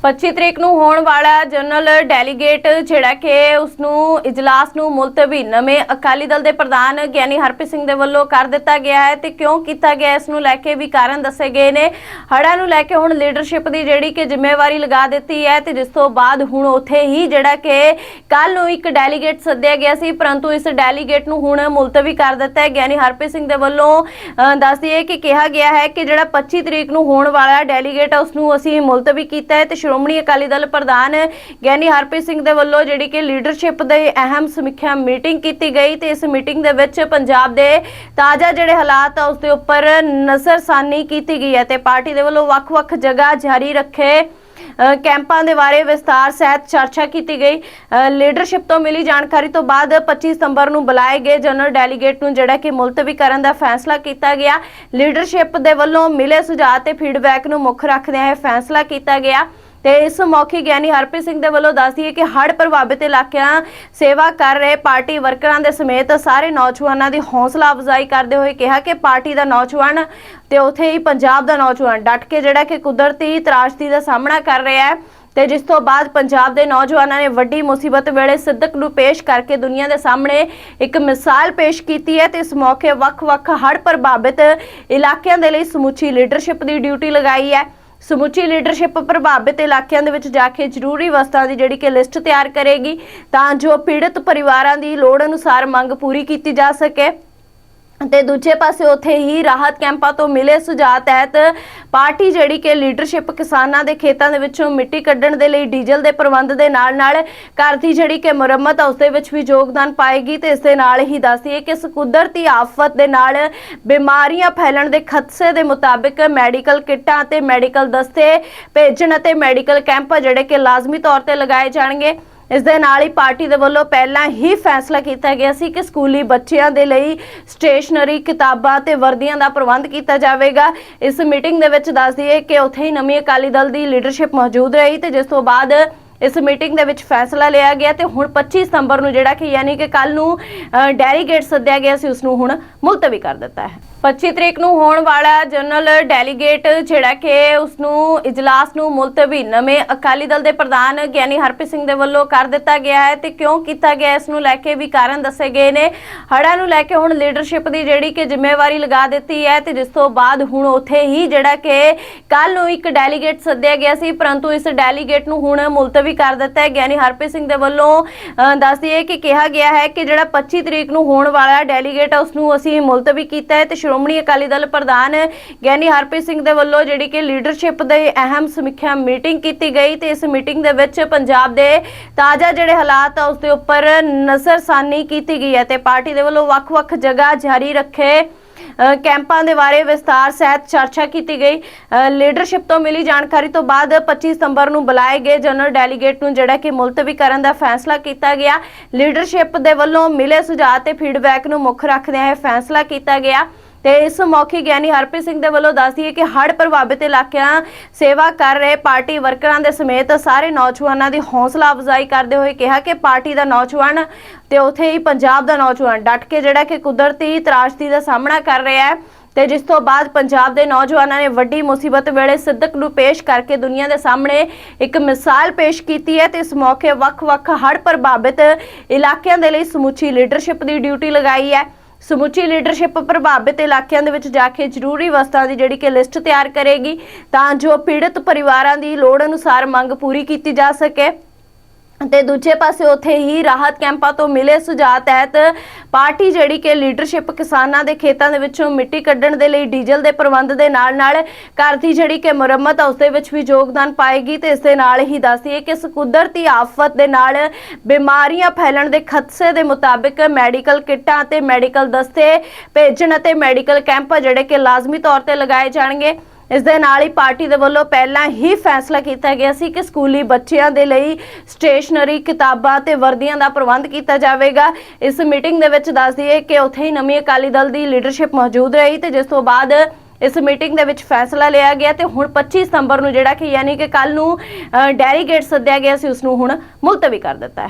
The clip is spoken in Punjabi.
25 ਤਰੀਕ ਨੂੰ ਹੋਣ ਵਾਲਾ ਜਨਰਲ ਡੈਲੀਗੇਟ ਜਿਹੜਾ ਕਿ ਉਸ ਨੂੰ ਇਜਲਾਸ ਨੂੰ ਮੁਲਤਵੀ ਨਵੇਂ ਅਕਾਲੀ ਦਲ ਦੇ ਪ੍ਰਧਾਨ ਗਿਆਨੀ ਹਰਪ੍ਰੀਤ ਸਿੰਘ ਦੇ ਵੱਲੋਂ ਕਰ ਦਿੱਤਾ ਗਿਆ ਹੈ ਤੇ ਕਿਉਂ ਕੀਤਾ ਗਿਆ ਇਸ ਨੂੰ ਲੈ ਕੇ ਵੀ ਕਾਰਨ ਦੱਸੇ ਗਏ ਨੇ। ਹੜ੍ਹਾਂ ਨੂੰ ਲੈ ਕੇ ਹੁਣ ਲੀਡਰਸ਼ਿਪ ਦੀ ਜਿਹੜੀ ਕਿ ਜ਼ਿੰਮੇਵਾਰੀ ਲਗਾ ਦਿੱਤੀ ਹੈ ਤੇ ਜਿਸ ਤੋਂ ਬਾਅਦ ਹੁਣ ਉੱਥੇ ਹੀ ਜਿਹੜਾ ਕਿ ਕੱਲ ਨੂੰ ਇੱਕ ਡੈਲੀਗੇਟ ਸੱਦਿਆ ਗਿਆ ਸੀ ਪਰੰਤੂ ਇਸ ਡੈਲੀਗੇਟ ਨੂੰ ਹੁਣ ਮੁਲਤਵੀ ਕਰ ਦਿੱਤਾ ਹੈ। ਗਿਆਨੀ ਹਰਪ੍ਰੀਤ ਸਿੰਘ ਦੇ ਵੱਲੋਂ ਅ, ਦੱਸ ਦਈਏ ਕਿ ਕਿਹਾ ਗਿਆ ਹੈ ਕਿ ਜਿਹੜਾ 25 ਤਰੀਕ ਨੂੰ ਹੋਣ ਵਾਲਾ ਡੈਲੀਗੇਟ ਉਸ ਨੂੰ ਅਸੀਂ ਮੁਲਤਵੀ ਕੀਤਾ ਹੈ ਤੇ ਸ਼੍ਰੋਮਣੀ ਅਕਾਲੀ ਦਲ ਪ੍ਰਧਾਨ ਗਿਆਨੀ ਹਰਪ੍ਰੀਤ ਸਿੰਘ ਦੇ ਵੱਲੋਂ ਜਿਹੜੀ ਕਿ ਲੀਡਰਸ਼ਿਪ ਦੇ ਅਹਿਮ ਸਮੀਖਿਆ ਮੀਟਿੰਗ ਕੀਤੀ ਗਈ ਤੇ ਇਸ ਮੀਟਿੰਗ ਦੇ ਵਿੱਚ ਪੰਜਾਬ ਦੇ ਤਾਜ਼ਾ ਜਿਹੜੇ ਹਾਲਾਤ ਆ, ਉਸ ਦੇ ਉੱਪਰ ਨਜ਼ਰਸਾਨੀ ਕੀਤੀ ਗਈ ਹੈ ਤੇ ਪਾਰਟੀ ਦੇ ਵੱਲੋਂ ਵੱਖ-ਵੱਖ ਜਗ੍ਹਾ ਜਾਰੀ ਰੱਖੇ ਕੈਂਪਾਂ ਦੇ ਬਾਰੇ ਵਿਸਤਾਰ ਸਹਿਤ ਚਰਚਾ ਕੀਤੀ ਗਈ। ਲੀਡਰਸ਼ਿਪ ਤੋਂ ਮਿਲੀ ਜਾਣਕਾਰੀ ਤੋਂ ਬਾਅਦ 25 ਸਤੰਬਰ ਨੂੰ ਬੁਲਾਏ ਗਏ ਜਨਰਲ ਡੈਲੀਗੇਟ ਨੂੰ ਜਿਹੜਾ ਕਿ ਮੁਲਤਵੀ ਕਰਨ ਦਾ ਫੈਸਲਾ ਕੀਤਾ ਗਿਆ। ਲੀਡਰਸ਼ਿਪ ਦੇ ਵੱਲੋਂ ਮਿਲੇ ਸੁਝਾਅ ਤੇ ਫੀਡਬੈਕ ਨੂੰ ਮੁੱਖ ਰੱਖਦਿਆਂ ਇਹ ਫੈਸਲਾ ਕੀਤਾ ਗਿਆ। ਤੇ ਇਸ ਮੌਕੇ ਗਿਆਨੀ ਹਰਪ੍ਰੀਤ ਸਿੰਘ ਦੇ ਵੱਲੋਂ ਦੱਸਦੀ ਹੈ ਕਿ ਹੜ੍ਹ ਪ੍ਰਭਾਵਿਤ ਇਲਾਕਿਆਂ ਸੇਵਾ ਕਰ ਰਹੇ ਪਾਰਟੀ ਵਰਕਰਾਂ ਦੇ ਸਮੇਤ ਸਾਰੇ ਨੌਜਵਾਨਾਂ ਦੀ ਹੌਸਲਾ ਅਫਜ਼ਾਈ ਕਰਦੇ ਹੋਏ ਕਿਹਾ ਕਿ ਪਾਰਟੀ ਦਾ ਨੌਜਵਾਨ ਤੇ ਉਥੇ ਹੀ ਪੰਜਾਬ ਦਾ ਨੌਜਵਾਨ ਡਟ ਕੇ ਜਿਹੜਾ ਕਿ ਕੁਦਰਤੀ ਤਰਾਸ਼ਦੀ ਦਾ ਸਾਹਮਣਾ ਕਰ ਰਿਹਾ ਹੈ ਤੇ ਜਿਸ ਤੋਂ ਬਾਅਦ ਪੰਜਾਬ ਦੇ ਨੌਜਵਾਨਾਂ ਨੇ ਵੱਡੀ ਮੁਸੀਬਤ ਵੇਲੇ ਸਿੱਧਕ ਨੂੰ ਪੇਸ਼ ਕਰਕੇ ਦੁਨੀਆ ਦੇ ਸਾਹਮਣੇ ਇੱਕ ਮਿਸਾਲ ਪੇਸ਼ ਕੀਤੀ ਹੈ ਤੇ ਇਸ ਮੌਕੇ ਵੱਖ-ਵੱਖ ਹੜ੍ਹ ਪ੍ਰਭਾਵਿਤ ਇਲਾਕਿਆਂ ਦੇ ਲਈ ਸਮੁੱਚੀ ਲੀਡਰਸ਼ਿਪ ਦੀ ਡਿਊਟੀ ਲਗਾਈ ਹੈ। ਸਮੁੱਚੀ ਲੀਡਰਸ਼ਿਪ ਪ੍ਰਭਾਵਿਤ ਇਲਾਕਿਆਂ ਦੇ ਵਿੱਚ ਜਾ ਕੇ ਜ਼ਰੂਰੀ ਵਸਤਾਂ ਦੀ ਜਿਹੜੀ ਕਿ ਲਿਸਟ ਤਿਆਰ ਕਰੇਗੀ, ਤਾਂ ਜੋ ਪੀੜਤ ਪਰਿਵਾਰਾਂ ਦੀ ਲੋੜ ਅਨੁਸਾਰ ਮੰਗ ਪੂਰੀ ਕੀਤੀ ਜਾ ਸਕੇ। ਤੇ ਦੂਜੇ ਪਾਸੇ ਉੱਥੇ ਹੀ ਰਾਹਤ ਕੈਂਪਾਂ ਤੋਂ ਮਿਲੇ ਸੁਝਾਅ ਤਹਿਤ ਪਾਰਟੀ ਜਿਹੜੀ ਕਿ ਲੀਡਰਸ਼ਿਪ ਕਿਸਾਨਾਂ ਦੇ ਖੇਤਾਂ ਦੇ ਵਿੱਚੋਂ ਮਿੱਟੀ ਕੱਢਣ ਦੇ ਲਈ ਡੀਜ਼ਲ ਦੇ ਪ੍ਰਬੰਧ ਦੇ ਨਾਲ ਨਾਲ ਘਰ ਦੀ ਜਿਹੜੀ ਕਿ ਮੁਰੰਮਤ ਆ, ਉਸ ਦੇ ਵਿੱਚ ਵੀ ਯੋਗਦਾਨ ਪਾਏਗੀ ਤੇ ਇਸ ਦੇ ਨਾਲ ਹੀ ਦੱਸਦੀ ਕਿ ਇਸ ਕੁਦਰਤੀ ਆਫਤ ਦੇ ਨਾਲ ਬਿਮਾਰੀਆਂ ਫੈਲਣ ਦੇ ਖਦਸ਼ੇ ਦੇ ਮੁਤਾਬਿਕ ਮੈਡੀਕਲ ਕਿੱਟਾਂ ਤੇ ਮੈਡੀਕਲ ਦਸਤੇ ਭੇਜਣ ਅਤੇ ਮੈਡੀਕਲ ਕੈਂਪ ਜਿਹੜੇ ਕਿ ਲਾਜ਼ਮੀ ਤੌਰ ਤੇ ਲਗਾਏ ਜਾਣਗੇ। ਇਸ ਦੇ ਨਾਲ ਹੀ ਪਾਰਟੀ ਦੇ ਵੱਲੋਂ ਪਹਿਲਾਂ ਹੀ ਫੈਸਲਾ ਕੀਤਾ ਗਿਆ ਸੀ ਕਿ ਸਕੂਲੀ ਬੱਚਿਆਂ ਦੇ ਲਈ ਸਟੇਸ਼ਨਰੀ ਕਿਤਾਬਾਂ ਤੇ ਵਰਦੀਆਂ ਦਾ ਪ੍ਰਬੰਧ ਕੀਤਾ ਜਾਵੇਗਾ। ਇਸ ਮੀਟਿੰਗ ਦੇ ਵਿੱਚ ਦੱਸ ਦਈਏ ਕਿ ਉੱਥੇ ਹੀ ਨਵੀਂ ਅਕਾਲੀ ਦਲ ਦੀ ਲੀਡਰਸ਼ਿਪ ਮੌਜੂਦ ਰਹੀ ਤੇ ਜਿਸ ਤੋਂ ਬਾਅਦ ਇਸ ਮੀਟਿੰਗ ਦੇ ਵਿੱਚ ਫੈਸਲਾ ਲਿਆ ਗਿਆ ਤੇ ਹੁਣ 25 ਸਤੰਬਰ ਨੂੰ ਜਿਹੜਾ ਕਿ ਯਾਨੀ ਕਿ ਕੱਲ ਨੂੰ ਡੈਲੀਗੇਟ ਸੱਦਿਆ ਗਿਆ ਸੀ ਉਸ ਨੂੰ ਹੁਣ ਮੁਲਤਵੀ ਕਰ ਦਿੱਤਾ ਹੈ। 25 ਤਰੀਕ ਨੂੰ ਹੋਣ ਵਾਲਾ ਜਨਰਲ ਡੈਲੀਗੇਟ ਜਿਹੜਾ ਕਿ ਉਸ ਨੂੰ ਇਜਲਾਸ ਨੂੰ ਮੁਲਤਵੀ ਨਵੇਂ ਅਕਾਲੀ ਦਲ ਦੇ ਪ੍ਰਧਾਨ ਗਿਆਨੀ ਹਰਪ੍ਰੀਤ ਸਿੰਘ ਦੇ ਵੱਲੋਂ ਕਰ ਦਿੱਤਾ ਗਿਆ ਹੈ ਤੇ ਕਿਉਂ ਕੀਤਾ ਗਿਆ, ਇਸ ਨੂੰ ਲੈ ਕੇ ਵੀ ਕਾਰਨ ਦੱਸੇ ਗਏ ਨੇ। ਹੜ੍ਹਾਂ ਨੂੰ ਲੈ ਕੇ ਹੁਣ ਲੀਡਰਸ਼ਿਪ ਦੀ ਜਿਹੜੀ ਕਿ ਜ਼ਿੰਮੇਵਾਰੀ ਲਗਾ ਦਿੱਤੀ ਹੈ ਤੇ ਜਿਸ ਤੋਂ ਬਾਅਦ ਹੁਣ ਉੱਥੇ ਹੀ ਜਿਹੜਾ ਕਿ ਕੱਲ ਨੂੰ ਇੱਕ ਡੈਲੀਗੇਟ ਸੱਦਿਆ ਗਿਆ ਸੀ, ਪਰੰਤੂ ਇਸ ਡੈਲੀਗੇਟ ਨੂੰ ਹੁਣ ਮੁਲਤਵੀ ਕਰ ਦਿੱਤਾ ਹੈ। ਗਿਆਨੀ ਹਰਪ੍ਰੀਤ ਸਿੰਘ ਦੇ ਵੱਲੋਂ ਅ, ਦੱਸ ਦਈਏ ਕਿ ਕਿਹਾ ਗਿਆ ਹੈ ਕਿ ਜਿਹੜਾ 25 ਤਰੀਕ ਨੂੰ ਹੋਣ ਵਾਲਾ ਡੈਲੀਗੇਟ ਉਸ ਨੂੰ ਅਸੀਂ ਮੁਲਤਵੀ ਕੀਤਾ ਹੈ ਤੇ ਸ਼੍ਰੋਮਣੀ ਅਕਾਲੀ ਦਲ ਪ੍ਰਧਾਨ ਗਿਆਨੀ ਹਰਪ੍ਰੀਤ ਸਿੰਘ ਦੇ ਵੱਲੋਂ ਜਿਹੜੀ ਕਿ ਲੀਡਰਸ਼ਿਪ ਦੇ ਅਹਿਮ ਸਮੀਖਿਆ ਮੀਟਿੰਗ ਕੀਤੀ ਗਈ ਤੇ ਇਸ ਮੀਟਿੰਗ ਦੇ ਵਿੱਚ ਪੰਜਾਬ ਦੇ ਤਾਜ਼ਾ ਜਿਹੜੇ ਹਾਲਾਤ ਆ ਉਸ ਦੇ ਉੱਪਰ ਨਜ਼ਰਸਾਨੀ ਕੀਤੀ ਗਈ ਹੈ ਤੇ ਪਾਰਟੀ ਦੇ ਵੱਲੋਂ ਵੱਖ-ਵੱਖ ਜਗ੍ਹਾ ਜਾਰੀ ਰੱਖੇ ਕੈਂਪਾਂ ਦੇ ਬਾਰੇ ਵਿਸਥਾਰ ਸਹਿਤ ਚਰਚਾ ਕੀਤੀ ਗਈ। ਅ, ਲੀਡਰਸ਼ਿਪ ਤੋਂ ਮਿਲੀ ਜਾਣਕਾਰੀ ਤੋਂ ਬਾਅਦ 25 ਸਤੰਬਰ ਨੂੰ ਬੁਲਾਏ ਗਏ ਜਨਰਲ ਡੈਲੀਗੇਟ ਨੂੰ ਜਿਹੜਾ ਕਿ ਮੁਲਤਵੀ ਕਰਨ ਦਾ ਫੈਸਲਾ ਕੀਤਾ ਗਿਆ। ਲੀਡਰਸ਼ਿਪ ਦੇ ਵੱਲੋਂ ਮਿਲੇ ਸੁਝਾਅ ਤੇ ਫੀਡਬੈਕ ਨੂੰ ਮੁੱਖ ਰੱਖਦਿਆਂ ਇਹ ਫੈਸਲਾ ਕੀਤਾ ਗਿਆ। ਤੇ ਇਸ ਮੌਕੇ ਗਿਆਨੀ ਹਰਪ੍ਰੀਤ ਸਿੰਘ ਦੇ ਵੱਲੋਂ ਦੱਸਦੀ ਹੈ ਕਿ ਹੜ੍ਹ ਪ੍ਰਭਾਵਿਤ ਇਲਾਕਿਆਂ ਸੇਵਾ ਕਰ ਰਹੇ ਪਾਰਟੀ ਵਰਕਰਾਂ ਦੇ ਸਮੇਤ ਸਾਰੇ ਨੌਜਵਾਨਾਂ ਦੀ ਹੌਸਲਾ ਅਫਜ਼ਾਈ ਕਰਦੇ ਹੋਏ ਕਿਹਾ ਕਿ ਪਾਰਟੀ ਦਾ ਨੌਜਵਾਨ ਤੇ ਉਥੇ ਹੀ ਪੰਜਾਬ ਦਾ ਨੌਜਵਾਨ ਡਟ ਕੇ ਜਿਹੜਾ ਕਿ ਕੁਦਰਤੀ ਤਰਾਸ਼ਦੀ ਦਾ ਸਾਹਮਣਾ ਕਰ ਰਿਹਾ ਹੈ ਤੇ ਜਿਸ ਤੋਂ ਬਾਅਦ ਪੰਜਾਬ ਦੇ ਨੌਜਵਾਨਾਂ ਨੇ ਵੱਡੀ ਮੁਸੀਬਤ ਵੇਲੇ ਸਿੱਧਕ ਨੂੰ ਪੇਸ਼ ਕਰਕੇ ਦੁਨੀਆ ਦੇ ਸਾਹਮਣੇ ਇੱਕ ਮਿਸਾਲ ਪੇਸ਼ ਕੀਤੀ ਹੈ ਤੇ ਇਸ ਮੌਕੇ ਵੱਖ-ਵੱਖ ਹੜ੍ਹ ਪ੍ਰਭਾਵਿਤ ਇਲਾਕਿਆਂ ਦੇ ਲਈ ਸਮੁੱਚੀ ਲੀਡਰਸ਼ਿਪ ਦੀ ਡਿਊਟੀ ਲਗਾਈ ਹੈ। ਸਮੁੱਚੀ ਲੀਡਰਸ਼ਿਪ ਪ੍ਰਭਾਵਿਤ ਇਲਾਕਿਆਂ ਦੇ ਵਿੱਚ ਜਾ ਕੇ ਜ਼ਰੂਰੀ ਵਸਤਾਂ ਦੀ ਜਿਹੜੀ ਕਿ ਲਿਸਟ ਤਿਆਰ ਕਰੇਗੀ, ਤਾਂ ਜੋ ਪੀੜਤ ਪਰਿਵਾਰਾਂ ਦੀ ਲੋੜ ਅਨੁਸਾਰ ਮੰਗ ਪੂਰੀ ਕੀਤੀ ਜਾ ਸਕੇ। ਤੇ ਦੂਜੇ ਪਾਸੇ ਉੱਥੇ ਹੀ ਰਾਹਤ ਕੈਂਪਾਂ ਤੋਂ ਮਿਲੇ ਸੁਝਾਅ ਤਹਿਤ ਪਾਰਟੀ ਜਿਹੜੀ ਕਿ ਲੀਡਰਸ਼ਿਪ ਕਿਸਾਨਾਂ ਦੇ ਖੇਤਾਂ ਦੇ ਵਿੱਚੋਂ ਮਿੱਟੀ ਕੱਢਣ ਦੇ ਲਈ ਡੀਜ਼ਲ ਦੇ ਪ੍ਰਬੰਧ ਦੇ ਨਾਲ ਨਾਲ ਘਰ ਦੀ ਜਿਹੜੀ ਕਿ ਮੁਰੰਮਤ ਆ, ਉਸ ਦੇ ਵਿੱਚ ਵੀ ਯੋਗਦਾਨ ਪਾਏਗੀ ਤੇ ਇਸ ਦੇ ਨਾਲ ਹੀ ਦੱਸਦੀ ਕਿ ਇਸ ਕੁਦਰਤੀ ਆਫਤ ਦੇ ਨਾਲ ਬਿਮਾਰੀਆਂ ਫੈਲਣ ਦੇ ਖਦਸ਼ੇ ਦੇ ਮੁਤਾਬਿਕ ਮੈਡੀਕਲ ਕਿੱਟਾਂ ਤੇ ਮੈਡੀਕਲ ਦਸਤੇ ਭੇਜਣ ਅਤੇ ਮੈਡੀਕਲ ਕੈਂਪ ਜਿਹੜੇ ਕਿ ਲਾਜ਼ਮੀ ਤੌਰ ਤੇ ਲਗਾਏ ਜਾਣਗੇ। ਇਸ ਦੇ ਨਾਲ ਹੀ ਪਾਰਟੀ ਦੇ ਵੱਲੋਂ ਪਹਿਲਾਂ ਹੀ ਫੈਸਲਾ ਕੀਤਾ ਗਿਆ ਸੀ ਕਿ ਸਕੂਲੀ ਬੱਚਿਆਂ ਦੇ ਲਈ ਸਟੇਸ਼ਨਰੀ ਕਿਤਾਬਾਂ ਤੇ ਵਰਦੀਆਂ ਦਾ ਪ੍ਰਬੰਧ ਕੀਤਾ ਜਾਵੇਗਾ। ਇਸ ਮੀਟਿੰਗ ਦੇ ਵਿੱਚ ਦੱਸ ਦਈਏ ਕਿ ਉੱਥੇ ਹੀ ਨਵੀਂ ਅਕਾਲੀ ਦਲ ਦੀ ਲੀਡਰਸ਼ਿਪ ਮੌਜੂਦ ਰਹੀ ਤੇ ਜਿਸ ਤੋਂ ਬਾਅਦ ਇਸ ਮੀਟਿੰਗ ਦੇ ਵਿੱਚ ਫੈਸਲਾ ਲਿਆ ਗਿਆ ਤੇ ਹੁਣ 25 ਸਤੰਬਰ ਨੂੰ ਜਿਹੜਾ ਕਿ ਯਾਨੀ ਕਿ ਕੱਲ ਨੂੰ ਡੈਲੀਗੇਟ ਸੱਦਿਆ ਗਿਆ ਸੀ, ਉਸ ਨੂੰ ਹੁਣ ਮੁਲਤਵੀ ਕਰ ਦਿੱਤਾ ਹੈ।